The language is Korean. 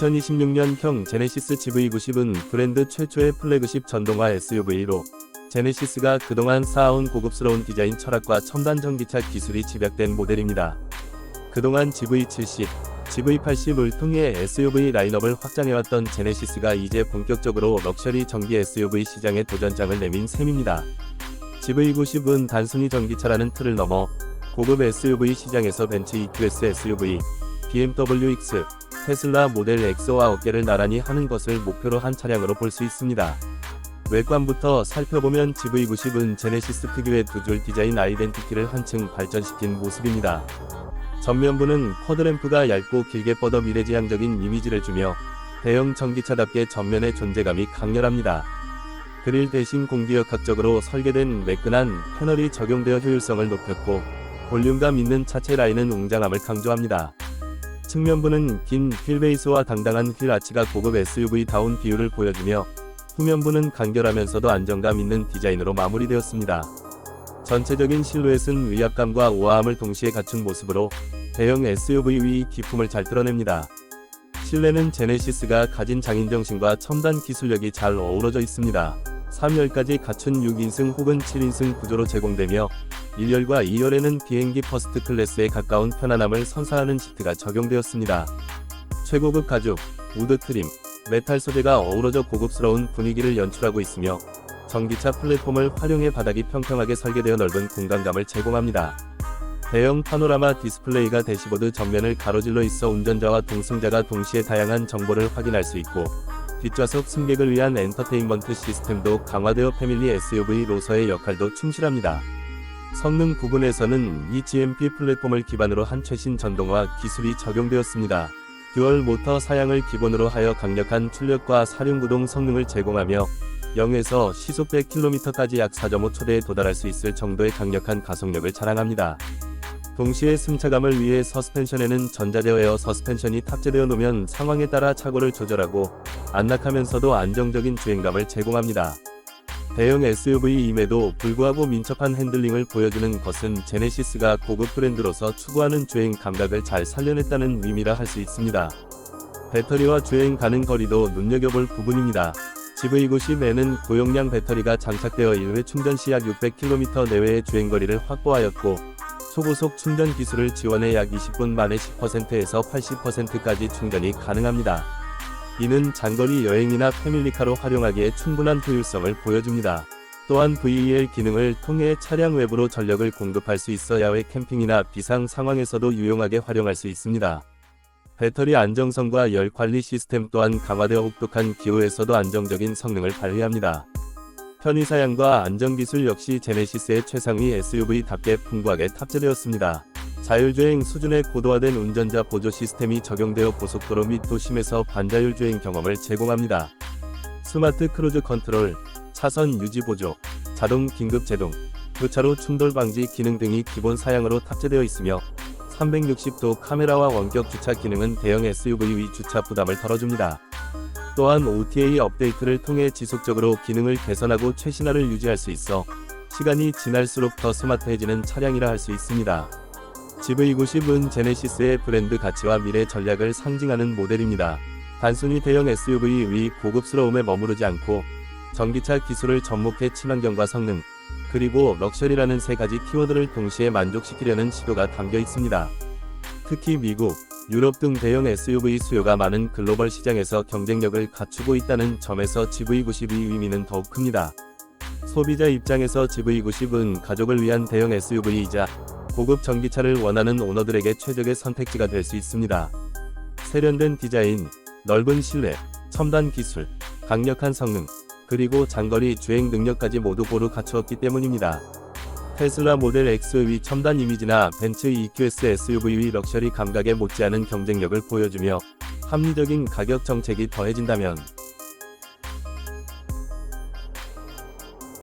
2026년형 제네시스 GV90은 브랜드 최초의 플래그십 전동화 SUV로 제네시스가 그동안 쌓아온 고급스러운 디자인 철학과 첨단 전기차 기술이 집약된 모델입니다. 그동안 GV70, GV80을 통해 SUV 라인업을 확장해왔던 제네시스가 이제 본격적으로 럭셔리 전기 SUV 시장에 도전장을 내민 셈입니다. GV90은 단순히 전기차라는 틀을 넘어 고급 SUV 시장에서 벤츠 EQS SUV, BMW X, 테슬라 모델 X와 어깨를 나란히 하는 것을 목표로 한 차량으로 볼 수 있습니다. 외관부터 살펴보면 GV90은 제네시스 특유의 두 줄 디자인 아이덴티티를 한층 발전시킨 모습입니다. 전면부는 쿼드램프가 얇고 길게 뻗어 미래지향적인 이미지를 주며 대형 전기차답게 전면의 존재감이 강렬합니다. 그릴 대신 공기역학적으로 설계된 매끈한 패널이 적용되어 효율성을 높였고 볼륨감 있는 차체 라인은 웅장함을 강조합니다. 측면부는 긴 휠베이스와 당당한 휠 아치가 고급 SUV다운 비율을 보여주며 후면부는 간결하면서도 안정감 있는 디자인으로 마무리되었습니다. 전체적인 실루엣은 위압감과 우아함을 동시에 갖춘 모습으로 대형 SUV의 기품을 잘 드러냅니다. 실내는 제네시스가 가진 장인정신과 첨단 기술력이 잘 어우러져 있습니다. 3열까지 갖춘 6인승 혹은 7인승 구조로 제공되며 1열과 2열에는 비행기 퍼스트 클래스에 가까운 편안함을 선사하는 시트가 적용되었습니다. 최고급 가죽, 우드 트림, 메탈 소재가 어우러져 고급스러운 분위기를 연출하고 있으며 전기차 플랫폼을 활용해 바닥이 평평하게 설계되어 넓은 공간감을 제공합니다. 대형 파노라마 디스플레이가 대시보드 전면을 가로질러 있어 운전자와 동승자가 동시에 다양한 정보를 확인할 수 있고 뒷좌석 승객을 위한 엔터테인먼트 시스템도 강화되어 패밀리 SUV로서의 역할도 충실합니다. 성능 부분에서는 이 GMP 플랫폼을 기반으로 한 최신 전동화 기술이 적용되었습니다. 듀얼 모터 사양을 기본으로 하여 강력한 출력과 사륜구동 성능을 제공하며 0에서 시속 100km까지 약 4.5초대에 도달할 수 있을 정도의 강력한 가속력을 자랑합니다. 동시에 승차감을 위해 서스펜션에는 전자제어 서스펜션이 탑재되어 놓으면 상황에 따라 차고를 조절하고 안락하면서도 안정적인 주행감을 제공합니다. 대형 SUV임에도 불구하고 민첩한 핸들링을 보여주는 것은 제네시스가 고급 브랜드로서 추구하는 주행 감각을 잘 살려냈다는 의미라 할 수 있습니다. 배터리와 주행 가능 거리도 눈여겨볼 부분입니다. GV90에는 고용량 배터리가 장착되어 1회 충전 시 약 600km 내외의 주행거리를 확보하였고 초고속 충전 기술을 지원해 약 20분 만에 10%에서 80%까지 충전이 가능합니다. 이는 장거리 여행이나 패밀리카로 활용하기에 충분한 효율성을 보여줍니다. 또한 VEL 기능을 통해 차량 외부로 전력을 공급할 수 있어 야외 캠핑이나 비상 상황에서도 유용하게 활용할 수 있습니다. 배터리 안정성과 열 관리 시스템 또한 강화되어 혹독한 기후에서도 안정적인 성능을 발휘합니다. 편의사양과 안전기술 역시 제네시스의 최상위 SUV답게 풍부하게 탑재되었습니다. 자율주행 수준의 고도화된 운전자 보조 시스템이 적용되어 고속도로 및 도심에서 반자율 주행 경험을 제공합니다. 스마트 크루즈 컨트롤, 차선 유지 보조, 자동 긴급 제동, 교차로 충돌 방지 기능 등이 기본 사양으로 탑재되어 있으며 360도 카메라와 원격 주차 기능은 대형 SUV의 주차 부담을 덜어줍니다. 또한 OTA 업데이트를 통해 지속적으로 기능을 개선하고 최신화를 유지할 수 있어 시간이 지날수록 더 스마트해지는 차량이라 할 수 있습니다. GV90은 제네시스의 브랜드 가치와 미래 전략을 상징하는 모델입니다. 단순히 대형 SUV의 고급스러움에 머무르지 않고 전기차 기술을 접목해 친환경과 성능, 그리고 럭셔리라는 세 가지 키워드를 동시에 만족시키려는 시도가 담겨 있습니다. 특히 미국, 유럽 등 대형 SUV 수요가 많은 글로벌 시장에서 경쟁력을 갖추고 있다는 점에서 GV90의 의미는 더욱 큽니다. 소비자 입장에서 GV90은 가족을 위한 대형 SUV이자 고급 전기차를 원하는 오너들에게 최적의 선택지가 될 수 있습니다. 세련된 디자인, 넓은 실내, 첨단 기술, 강력한 성능, 그리고 장거리 주행 능력까지 모두 고루 갖추었기 때문입니다. 테슬라 모델 X의 첨단 이미지나 벤츠 EQS SUV의 럭셔리 감각에 못지않은 경쟁력을 보여주며 합리적인 가격 정책이 더해진다면